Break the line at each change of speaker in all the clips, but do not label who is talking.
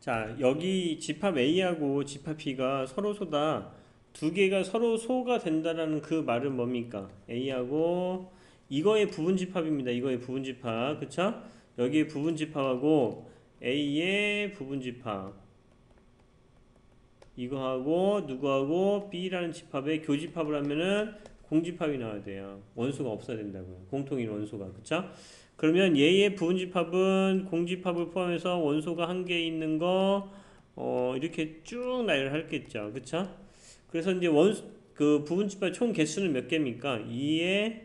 자, 여기 집합 A하고 집합 B가 서로 소다. 두 개가 서로 소가 된다라는 그 말은 뭡니까? A하고 이거의 부분 집합입니다. 이거의 부분 집합. 그쵸? 여기에 부분 집합하고 A의 부분 집합. 이거하고 누구하고 B라는 집합의 교집합을 하면은 공집합이 나와야 돼요. 원소가 없어야 된다고요. 공통인 원소가. 그쵸? 그러면 얘의 부분집합은 공집합을 포함해서 원소가 한 개 있는 거, 어, 이렇게 쭉 나열을 할겠죠. 그쵸? 그래서 이제 원, 그 부분집합 총 개수는 몇 개입니까? 2의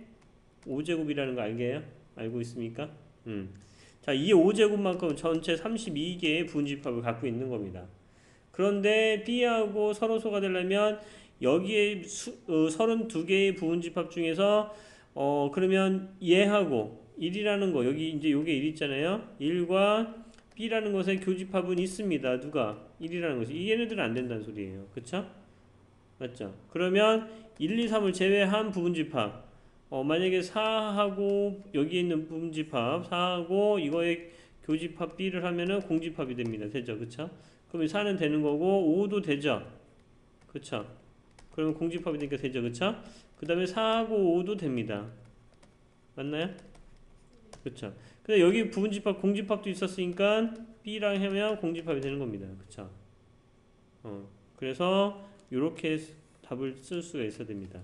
5제곱이라는 거 알게요? 알고 있습니까? 음. 자, 2의 5제곱만큼 전체 32개의 부분집합을 갖고 있는 겁니다. 그런데 B하고 서로 소가 되려면 여기에 수, 어, 32개의 부분집합 중에서 어, 그러면 얘하고 1이라는 거 여기 이제 요게 1 있잖아요. 1과 B라는 것의 교집합은 있습니다. 누가? 1이라는 것이. 이 얘네들은 안 된다는 소리예요. 그쵸? 맞죠? 그러면 1, 2, 3을 제외한 부분집합. 어, 만약에 4하고 여기 있는 부분집합, 4하고 이거의 교집합 B를 하면은 공집합이 됩니다. 되죠? 그쵸? 그러면 4는 되는 거고 5도 되죠? 그쵸? 그러면 공집합이 되니까 되죠? 그쵸? 그 다음에 4하고 5도 됩니다. 맞나요? 그쵸? 근데 여기 부분집합, 공집합도 있었으니까 B랑 하면 공집합이 되는 겁니다. 그쵸? 어, 그래서 이렇게 답을 쓸 수가 있어야 됩니다.